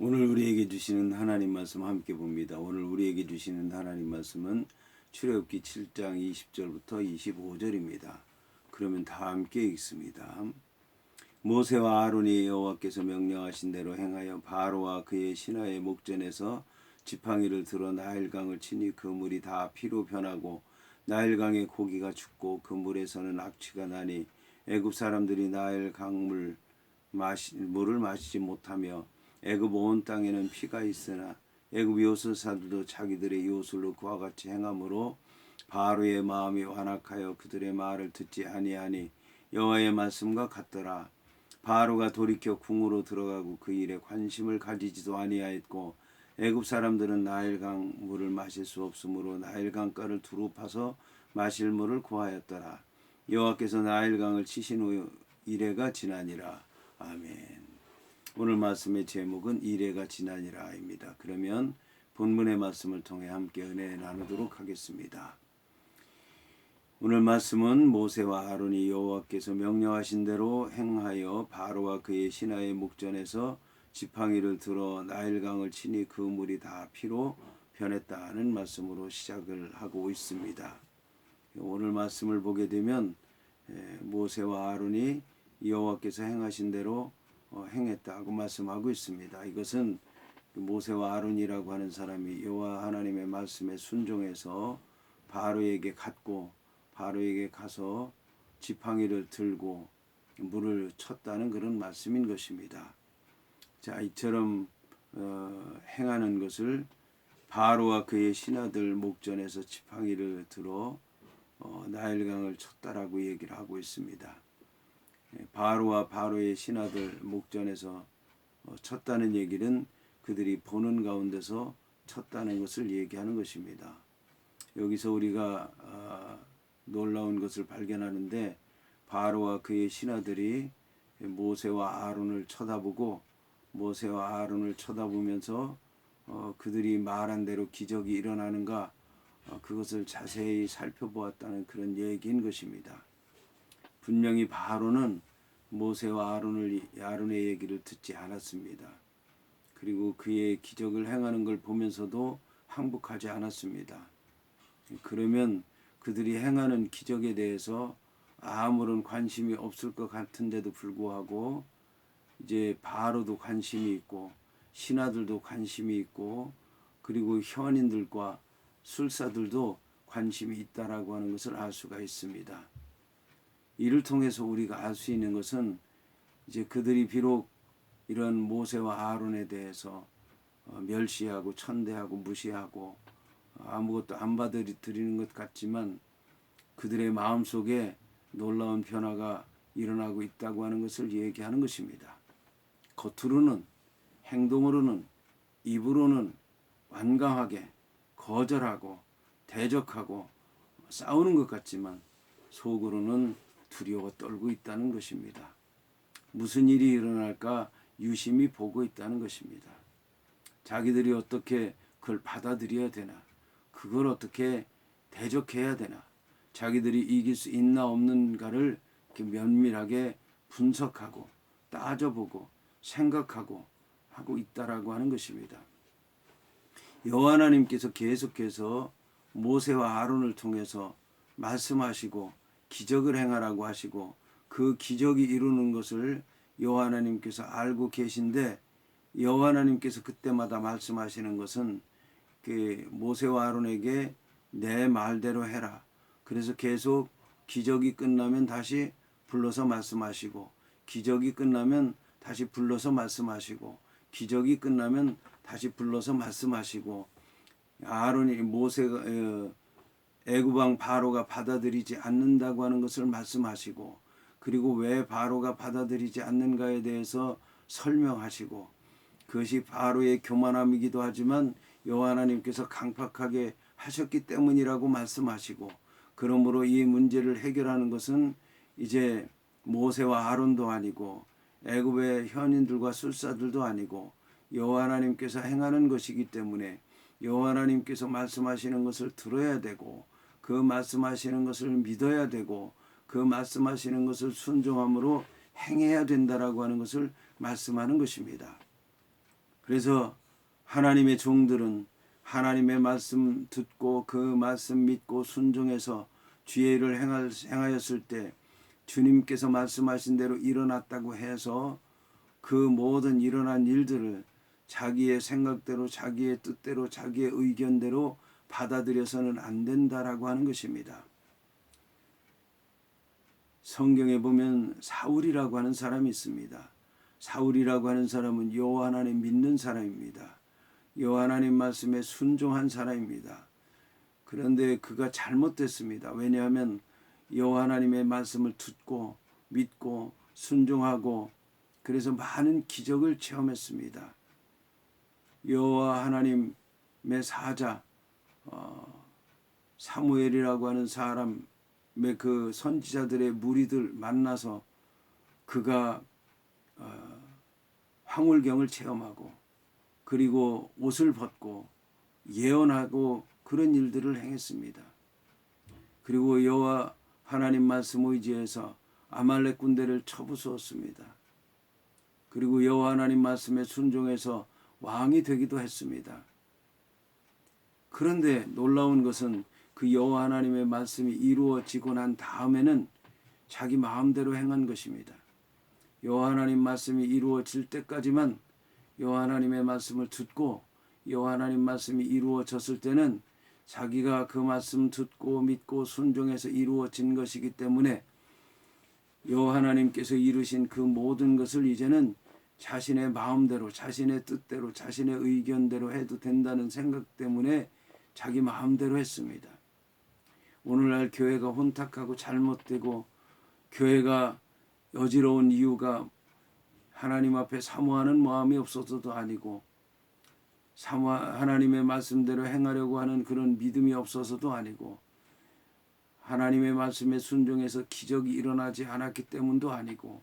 오늘 우리에게 주시는 하나님 말씀 함께 봅니다. 오늘 우리에게 주시는 하나님 말씀은 출애굽기 7장 20절부터 25절입니다. 그러면 다 함께 읽습니다. 모세와 아론이 여호와께서 명령하신 대로 행하여 바로와 그의 신하의 목전에서 지팡이를 들어 나일강을 치니 그 물이 다 피로 변하고 나일강의 고기가 죽고 그 물에서는 악취가 나니 애굽 사람들이 나일 강물 마시, 물을 마시지 못하며 애굽 온 땅에는 피가 있으나 애굽 요술사들도 자기들의 요술로 그와 같이 행함으로 바로의 마음이 완악하여 그들의 말을 듣지 아니하니 여호와의 말씀과 같더라. 바로가 돌이켜 궁으로 들어가고 그 일에 관심을 가지지도 아니하였고 애굽 사람들은 나일강 물을 마실 수 없으므로 나일강가를 두루 파서 마실 물을 구하였더라. 여호와께서 나일강을 치신 후 이래가 지나니라. 아멘. 오늘 말씀의 제목은 이래가 지나니라입니다. 그러면 본문의 말씀을 통해 함께 은혜 나누도록 하겠습니다. 오늘 말씀은 모세와 아론이 여호와께서 명령하신 대로 행하여 바로와 그의 신하의 목전에서 지팡이를 들어 나일강을 치니 그 물이 다 피로 변했다는 말씀으로 시작을 하고 있습니다. 오늘 말씀을 보게 되면 에, 모세와 아론이 여호와께서 행하신 대로 어, 행했다고 말씀하고 있습니다. 이것은 그 모세와 아론이라고 하는 사람이 여호와 하나님의 말씀에 순종해서 바로에게 갔고 바로에게 가서 지팡이를 들고 물을 쳤다는 그런 말씀인 것입니다. 자 이처럼 어, 행하는 것을 바로와 그의 신하들 목전에서 지팡이를 들어 어, 나일강을 쳤다라고 얘기를 하고 있습니다. 예, 바로와 바로의 신하들 목전에서 어, 쳤다는 얘기는 그들이 보는 가운데서 쳤다는 것을 얘기하는 것입니다. 여기서 우리가 아, 놀라운 것을 발견하는데 바로와 그의 신하들이 모세와 아론을 쳐다보고 모세와 아론을 쳐다보면서 어, 그들이 말한 대로 기적이 일어나는가 어, 그것을 자세히 살펴보았다는 그런 얘기인 것입니다. 분명히 바로는 모세와 아론을 아론의 얘기를 듣지 않았습니다. 그리고 그의 기적을 행하는 걸 보면서도 항복하지 않았습니다. 그러면 그들이 행하는 기적에 대해서 아무런 관심이 없을 것 같은데도 불구하고 이제 바로도 관심이 있고 신하들도 관심이 있고 그리고 현인들과 술사들도 관심이 있다라고 하는 것을 알 수가 있습니다. 이를 통해서 우리가 알 수 있는 것은 이제 그들이 비록 이런 모세와 아론에 대해서 어, 멸시하고 천대하고 무시하고 아무것도 안 받아들이는 것 같지만 그들의 마음 속에 놀라운 변화가 일어나고 있다고 하는 것을 얘기하는 것입니다. 겉으로는 행동으로는 입으로는 완강하게 거절하고 대적하고 싸우는 것 같지만 속으로는 두려워 떨고 있다는 것입니다. 무슨 일이 일어날까 유심히 보고 있다는 것입니다. 자기들이 어떻게 그걸 받아들여야 되나, 그걸 어떻게 대적해야 되나, 자기들이 이길 수 있나 없는가를 면밀하게 분석하고 따져보고 생각하고 하고 있다라고 하는 것입니다. 여호와 하나님께서 계속해서 모세와 아론을 통해서 말씀하시고 기적을 행하라고 하시고 그 기적이 이루는 것을 여호와 하나님께서 알고 계신데 여호와 하나님께서 그때마다 말씀하시는 것은 그 모세와 아론에게 내 말대로 해라. 그래서 계속 기적이 끝나면 다시 불러서 말씀하시고 기적이 끝나면 다시 불러서 말씀하시고 기적이 끝나면 다시 불러서 말씀하시고 아론이 모세가 어, 애굽왕 바로가 받아들이지 않는다고 하는 것을 말씀하시고 그리고 왜 바로가 받아들이지 않는가에 대해서 설명하시고 그것이 바로의 교만함이기도 하지만 여호와 하나님께서 강팍하게 하셨기 때문이라고 말씀하시고 그러므로 이 문제를 해결하는 것은 이제 모세와 아론도 아니고 애굽의 현인들과 술사들도 아니고 여호와 하나님께서 행하는 것이기 때문에 여호와 하나님께서 말씀하시는 것을 들어야 되고 그 말씀하시는 것을 믿어야 되고 그 말씀하시는 것을 순종함으로 행해야 된다라고 하는 것을 말씀하는 것입니다. 그래서 하나님의 종들은 하나님의 말씀 듣고 그 말씀 믿고 순종해서 주의를 행하였을 때 주님께서 말씀하신 대로 일어났다고 해서 그 모든 일어난 일들을 자기의 생각대로 자기의 뜻대로 자기의 의견대로 받아들여서는 안 된다라고 하는 것입니다. 성경에 보면 사울이라고 하는 사람이 있습니다. 사울이라고 하는 사람은 여호와 하나님 믿는 사람입니다. 여호와 하나님 말씀에 순종한 사람입니다. 그런데 그가 잘못됐습니다. 왜냐하면 여호와 하나님의 말씀을 듣고 믿고 순종하고 그래서 많은 기적을 체험했습니다. 여호와 하나님의 사자 어, 사무엘이라고 하는 사람의 그 선지자들의 무리들 만나서 그가 어, 황홀경을 체험하고 그리고 옷을 벗고 예언하고 그런 일들을 행했습니다. 그리고 여호와 하나님 말씀 의지해서 아말렉 군대를 쳐부수었습니다. 그리고 여호와 하나님 말씀에 순종해서 왕이 되기도 했습니다. 그런데 놀라운 것은 그 여호와 하나님의 말씀이 이루어지고 난 다음에는 자기 마음대로 행한 것입니다. 여호와 하나님 말씀이 이루어질 때까지만 여호와 하나님의 말씀을 듣고 여호와 하나님 말씀이 이루어졌을 때는 자기가 그 말씀 듣고 믿고 순종해서 이루어진 것이기 때문에 여호와 하나님께서 이루신 그 모든 것을 이제는 자신의 마음대로 자신의 뜻대로 자신의 의견대로 해도 된다는 생각 때문에 자기 마음대로 했습니다. 오늘날 교회가 혼탁하고 잘못되고 교회가 여지러운 이유가 하나님 앞에 사모하는 마음이 없어서도 아니고 사모 하나님의 말씀대로 행하려고 하는 그런 믿음이 없어서도 아니고 하나님의 말씀에 순종해서 기적이 일어나지 않았기 때문도 아니고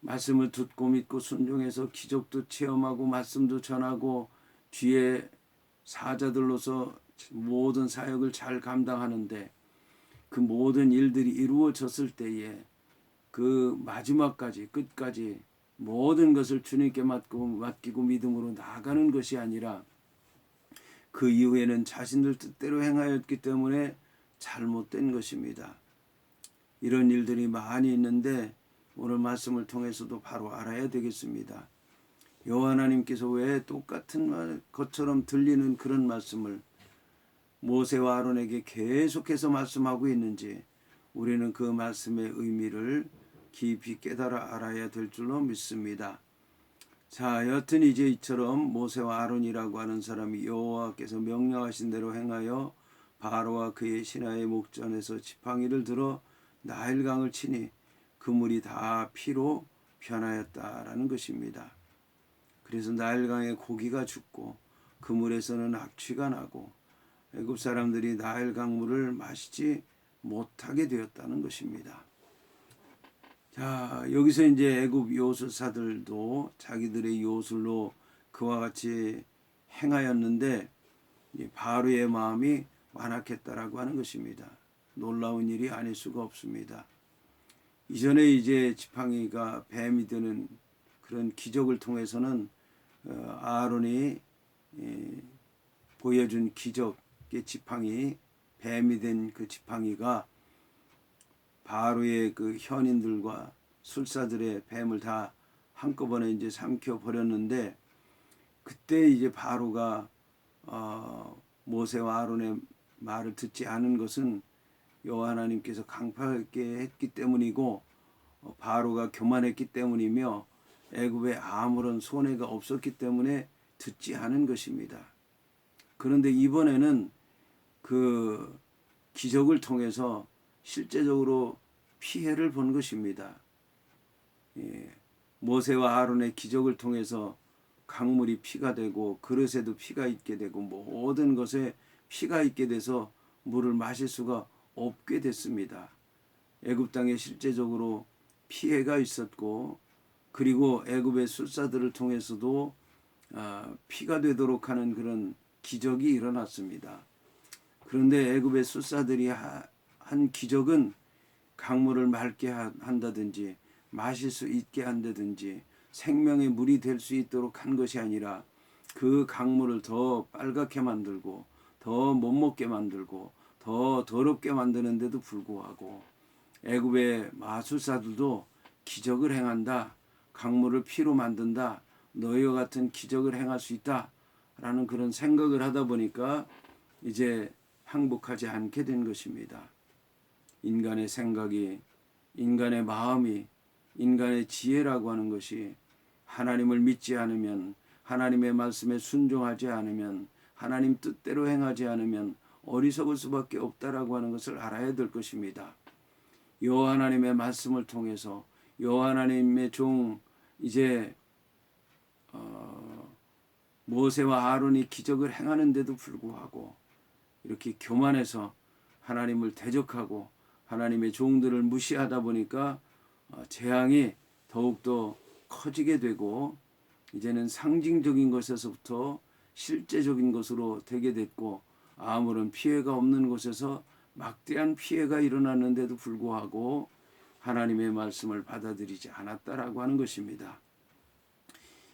말씀을 듣고 믿고 순종해서 기적도 체험하고 말씀도 전하고 뒤에 사자들로서 모든 사역을 잘 감당하는데 그 모든 일들이 이루어졌을 때에 그 마지막까지 끝까지 모든 것을 주님께 맡고 맡기고 믿음으로 나아가는 것이 아니라 그 이후에는 자신들 뜻대로 행하였기 때문에 잘못된 것입니다. 이런 일들이 많이 있는데 오늘 말씀을 통해서도 바로 알아야 되겠습니다. 여호와 하나님께서 왜 똑같은 것처럼 들리는 그런 말씀을 모세와 아론에게 계속해서 말씀하고 있는지 우리는 그 말씀의 의미를 깊이 깨달아 알아야 될 줄로 믿습니다. 자, 여튼 이제 이처럼 모세와 아론이라고 하는 사람이 여호와께서 명령하신 대로 행하여 바로와 그의 신하의 목전에서 지팡이를 들어 나일강을 치니 그 물이 다 피로 변하였다라는 것입니다. 그래서 나일강에 고기가 죽고 그 물에서는 악취가 나고 애굽 사람들이 나일강 물을 마시지 못하게 되었다는 것입니다. 자, 여기서 이제 애굽 요술사들도 자기들의 요술로 그와 같이 행하였는데 바로의 마음이 완악했다라고 하는 것입니다. 놀라운 일이 아닐 수가 없습니다. 이전에 이제 지팡이가 뱀이 되는 그런 기적을 통해서는 어, 아론이 보여준 기적의 지팡이 뱀이 된 그 지팡이가 바로의 그 현인들과 술사들의 뱀을 다 한꺼번에 이제 삼켜 버렸는데 그때 이제 바로가 어, 모세와 아론의 말을 듣지 않은 것은 여호와 하나님께서 강팍하게 했기 때문이고 어, 바로가 교만했기 때문이며 애굽에 아무런 손해가 없었기 때문에 듣지 않은 것입니다. 그런데 이번에는 그 기적을 통해서 실제적으로 피해를 본 것입니다. 예, 모세와 아론의 기적을 통해서 강물이 피가 되고 그릇에도 피가 있게 되고 모든 것에 피가 있게 돼서 물을 마실 수가 없게 됐습니다. 애굽 땅에 실제적으로 피해가 있었고 그리고 애굽의 술사들을 통해서도 아, 피가 되도록 하는 그런 기적이 일어났습니다. 그런데 애굽의 술사들이 한 기적은 강물을 맑게 한다든지 마실 수 있게 한다든지 생명의 물이 될 수 있도록 한 것이 아니라 그 강물을 더 빨갛게 만들고 더 못 먹게 만들고 더 더럽게 만드는데도 불구하고 애굽의 마술사들도 기적을 행한다. 강물을 피로 만든다. 너희와 같은 기적을 행할 수 있다. 라는 그런 생각을 하다 보니까 이제 항복하지 않게 된 것입니다. 인간의 생각이, 인간의 마음이, 인간의 지혜라고 하는 것이 하나님을 믿지 않으면, 하나님의 말씀에 순종하지 않으면, 하나님 뜻대로 행하지 않으면 어리석을 수밖에 없다라고 하는 것을 알아야 될 것입니다. 여호와 하나님의 말씀을 통해서 여호와 하나님의 종 이제 어, 모세와 아론이 기적을 행하는데도 불구하고 이렇게 교만해서 하나님을 대적하고 하나님의 종들을 무시하다 보니까 어, 재앙이 더욱더 커지게 되고 이제는 상징적인 것에서부터 실제적인 것으로 되게 됐고 아무런 피해가 없는 곳에서 막대한 피해가 일어났는데도 불구하고 하나님의 말씀을 받아들이지 않았다라고 하는 것입니다.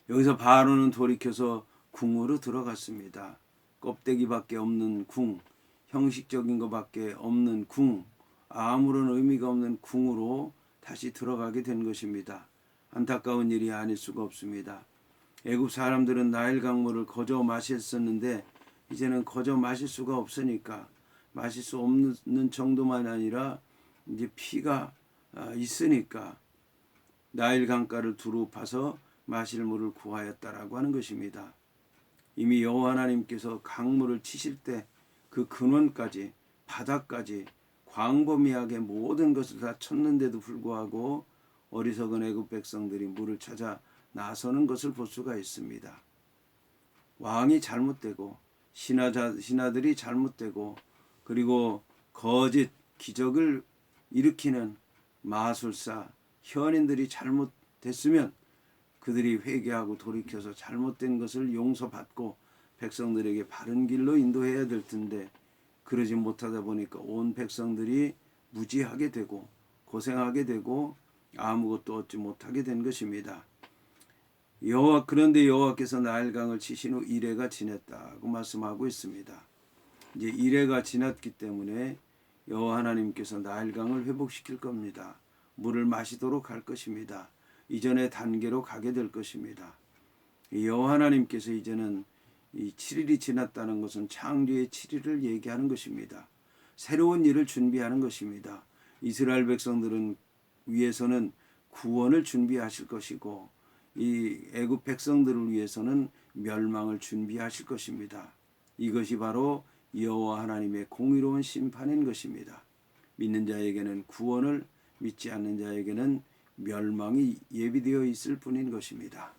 여기서 바로는 돌이켜서 궁으로 들어갔습니다. 껍데기밖에 없는 궁, 형식적인 것밖에 없는 궁, 아무런 의미가 없는 궁으로 다시 들어가게 된 것입니다. 안타까운 일이 아닐 수가 없습니다. 애굽 사람들은 나일 강물을 거저 마셨었는데 이제는 거저 마실 수가 없으니까 마실 수 없는 정도만 아니라 이제 피가 아, 있으니까 나일 강가를 두루 파서 마실 물을 구하였다라고 하는 것입니다. 이미 여호와 하나님께서 강물을 치실 때 그 근원까지 바닥까지 광범위하게 모든 것을 다 쳤는데도 불구하고 어리석은 애굽 백성들이 물을 찾아 나서는 것을 볼 수가 있습니다. 왕이 잘못되고 신하자 신하들이 잘못되고 그리고 거짓 기적을 일으키는 마술사 현인들이 잘못됐으면 그들이 회개하고 돌이켜서 잘못된 것을 용서받고 백성들에게 바른 길로 인도해야 될 텐데 그러지 못하다 보니까 온 백성들이 무지하게 되고 고생하게 되고 아무것도 얻지 못하게 된 것입니다. 여호와 그런데 여호와께서 나일강을 치신 후 이래가 지냈다고 말씀하고 있습니다. 이제 이래가 지났기 때문에 여호와 하나님께서 나일강을 회복시킬 겁니다. 물을 마시도록 할 것입니다. 이전의 단계로 가게 될 것입니다. 여호와 하나님께서 이제는 이 7일이 지났다는 것은 창조의 7일을 얘기하는 것입니다. 새로운 일을 준비하는 것입니다. 이스라엘 백성들은 위해서는 구원을 준비하실 것이고 이 애굽 백성들을 위해서는 멸망을 준비하실 것입니다. 이것이 바로 여호와 하나님의 공의로운 심판인 것입니다. 믿는 자에게는 구원을 믿지 않는 자에게는 멸망이 예비되어 있을 뿐인 것입니다.